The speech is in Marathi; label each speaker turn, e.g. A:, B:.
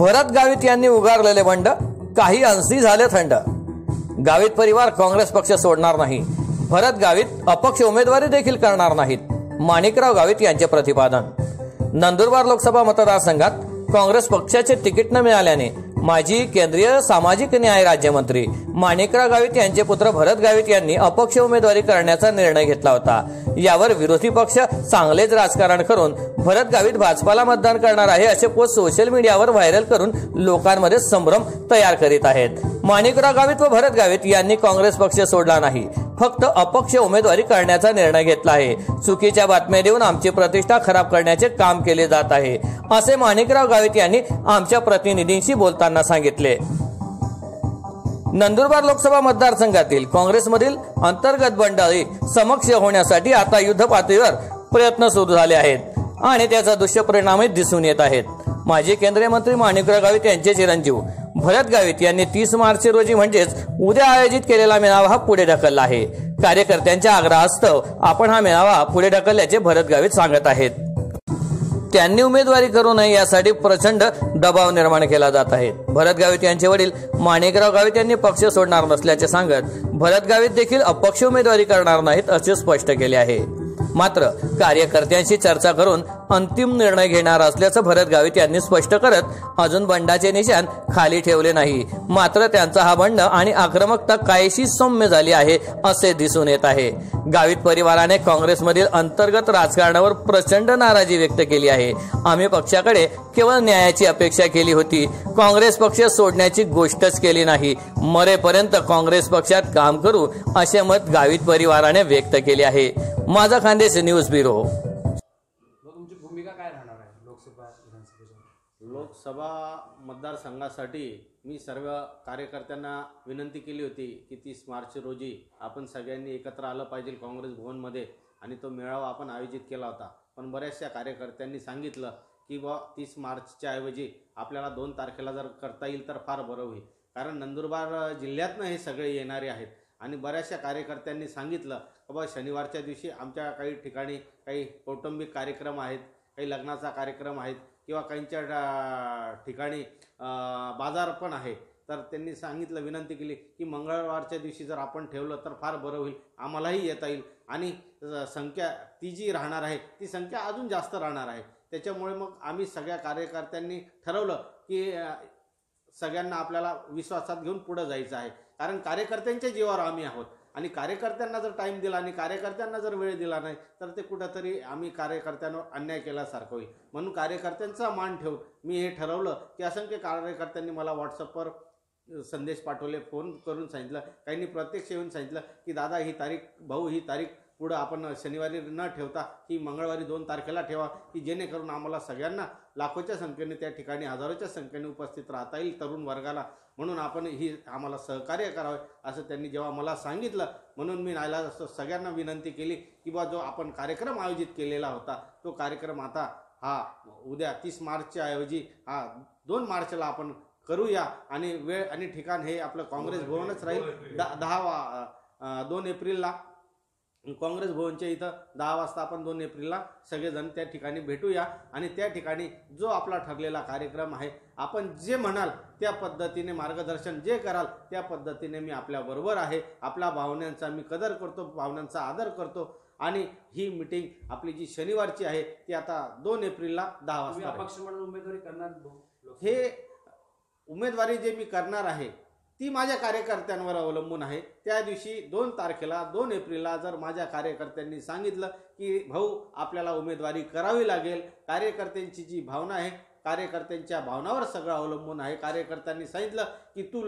A: भरत गावित यांनी उगारलेले बंड काही अंशी झाले थंड. गावित परिवार काँग्रेस पक्ष सोडणार नाही. भरत गावित अपक्ष उमेदवारी देखील करणार नाहीत माणिकराव गावित यांचे प्रतिपादन. नंदुरबार लोकसभा मतदारसंघात काँग्रेस पक्षाचे तिकीट न मिळाल्याने माजी केंद्रीय सामाजिक न्याय राज्यमंत्री माणिकराव गावित यांचे पुत्र भरत गावित यांनी अपक्ष उमेदवारी करण्याचा निर्णय घेतला होता. यावर विरोधी पक्ष चांगलेच राजकारण करून भरत गावित भाजपाला मतदान करणार आहे असे पोस्ट सोशल मीडियावर व्हायरल करून लोकांमध्ये संभ्रम तयार करीत आहेत. माणिकराव गावित व भरत गावित यांनी काँग्रेस पक्ष सोडला नाही. फक्त अपक्ष उमेदवारी करण्याचा निर्णय घेतला आहे. चुकीच्या बातम्या देऊन आमची प्रतिष्ठा खराब करण्याचे काम केले जात आहे असे माणिकराव गावित यांनी आमच्या प्रतिनिधींशी बोलताना सांगितले. नंदुरबार लोकसभा मतदारसंघातील काँग्रेसमधील अंतर्गत बंडाळी समक्ष होण्यासाठी आता युद्ध पातळीवर प्रयत्न सुरू झाले आहेत आणि त्याचा दुष्परिणामही दिसून येत आहेत. माजी केंद्रीय मंत्री माणिकराव गावित यांचे चिरंजीव भरत गावित यांनी तीस मार्च रोजी म्हणजेच उद्या आयोजित केलेला मेळावा हा पुढे ढकलला आहे. कार्यकर्त्यांच्या आग्रहास्तव आपण हा मेळावा पुढे ढकलल्याचे भरत गावित सांगत आहेत. त्यांनी उमेदवारी करू नये यासाठी प्रचंड दबाव निर्माण केला जात आहे. भरत गावित यांचे वडील माणिकराव गावित यांनी पक्ष सोडणार नसल्याचे सांगत भरत गावित देखील अपक्ष उमेदवारी करणार नाहीत असे स्पष्ट केले आहे. मात्र कार्यकर्त्यांशी चर्चा करून अंतिम निर्णय घेणार असल्याचं भरत गावित यांनी स्पष्ट करत अजून बंडाचे निशान खाली ठेवले नाही. मात्र त्यांचा हा बंड आणि आक्रमकता काहीशी सौम्य झाली आहे असे दिसून येत आहे. गावित परिवाराने काँग्रेसमधील अंतर्गत राजकारणावर प्रचंड नाराजी व्यक्त केली आहे. आम्ही पक्षाकडे केवळ न्यायाची अपेक्षा केली होती. काँग्रेस पक्ष सोडण्याची गोष्टच केली नाही. मरेपर्यंत काँग्रेस पक्षात काम करू असे मत गावित परिवाराने व्यक्त केले आहे. माझा खानदेश न्यूज ब्युरो
B: मग तुमची भूमिका काय राहणार आहे लोकसभा विधानसभेच्या?
C: लोकसभा मतदारसंघासाठी मी सर्व कार्यकर्त्यांना विनंती केली होती की तीस मार्च रोजी आपण सगळ्यांनी एकत्र आलं पाहिजे काँग्रेस भवनमध्ये आणि तो मेळावा आपण आयोजित केला होता. पण बऱ्याचशा कार्यकर्त्यांनी सांगितलं की बा तीस मार्चच्या ऐवजी आपल्याला दोन तारखेला जर करता येईल तर फार बरं होईल. कारण नंदुरबार जिल्ह्यातनं हे सगळे येणारे आहेत. आणि बऱ्याचशा कार्यकर्त्यांनी सांगितलं की बा शनिवारच्या दिवशी आमच्या काही ठिकाणी काही कौटुंबिक कार्यक्रम आहेत काही लग्नाचा कार्यक्रम आहेत किंवा काहींच्या ठिकाणी बाजार पण आहे. तर त्यांनी सांगितलं विनंती केली की मंगळवारच्या दिवशी जर आपण ठेवलं तर फार बरं होईल आम्हालाही येता येईल. आणि संख्या ती जी राहणार आहे ती संख्या अजून जास्त राहणार आहे. त्याच्यामुळे मग आम्ही सगळ्या कार्यकर्त्यांनी ठरवलं की सगळ्यांना आपल्याला विश्वासात घेऊन पुढं जायचं आहे. कारण कार्यकर्त्यांच्या जीवावर आम्ही आहोत. आणि कार्यकर्त्यांना जर टाईम दिला आणि कार्यकर्त्यांना जर वेळ दिला नाही तर ते कुठंतरी आम्ही कार्यकर्त्यांवर अन्याय केल्यासारखं होईल. म्हणून कार्यकर्त्यांचा मान ठेवून मी हे ठरवलं की असंख्य कार्यकर्त्यांनी मला व्हॉट्सअपवर संदेश पाठवले फोन करून सांगितलं काहींनी प्रत्यक्ष येऊन सांगितलं की दादा ही तारीख भाऊ ही तारीख पुढं आपण शनिवारी न ठेवता ही मंगळवारी दोन तारखेला ठेवा की जेणेकरून आम्हाला सगळ्यांना लाखोच्या संख्येने त्या ठिकाणी हजारोच्या संख्येने उपस्थित राहता येईल तरुण वर्गाला. म्हणून आपण ही आम्हाला सहकार्य करावे असं त्यांनी जेव्हा मला सांगितलं म्हणून मी नायला सगळ्यांना विनंती केली की बा जो आपण कार्यक्रम आयोजित केलेला होता तो कार्यक्रम आता हा उद्या तीस मार्चच्या ऐवजी हा दोन मार्चला आपण करूया. आणि वेळ आणि ठिकाण हे आपलं काँग्रेस भवनच राहील. दहा दोन एप्रिलला. काँग्रेस भवनच्या इथं दहा वाजता आपण दोन एप्रिलला सगळेजण त्या ठिकाणी भेटूया. आणि त्या ठिकाणी जो आपला ठरलेला कार्यक्रम आहे आपण जे म्हणाल त्या पद्धतीने मार्गदर्शन जे कराल त्या पद्धतीने मी आपल्याबरोबर आहे. आपल्या भावनांचा मी कदर करतो भावनांचा आदर करतो. आणि ही मिटिंग आपली जी शनिवारची आहे ती आता दोन एप्रिलला दहा वाजता
B: अपक्ष म्हणून उमेदवारी करणार
C: हे उमेदवारी जे मी करणार आहे ती माझ्या कार्यकर्त्यांवर अवलंबून आहे. त्या दिवशी दोन तारखेला दोन एप्रिलला जर माझ्या कार्यकर्त्यांनी सांगितलं की भाऊ आपल्याला उमेदवारी करावी लागेल. कार्यकर्त्यांची जी भावना आहे कार्यकर्त्यांच्या भावनावर सगळं अवलंबून आहे. कार्यकर्त्यांनी सांगितलं की तू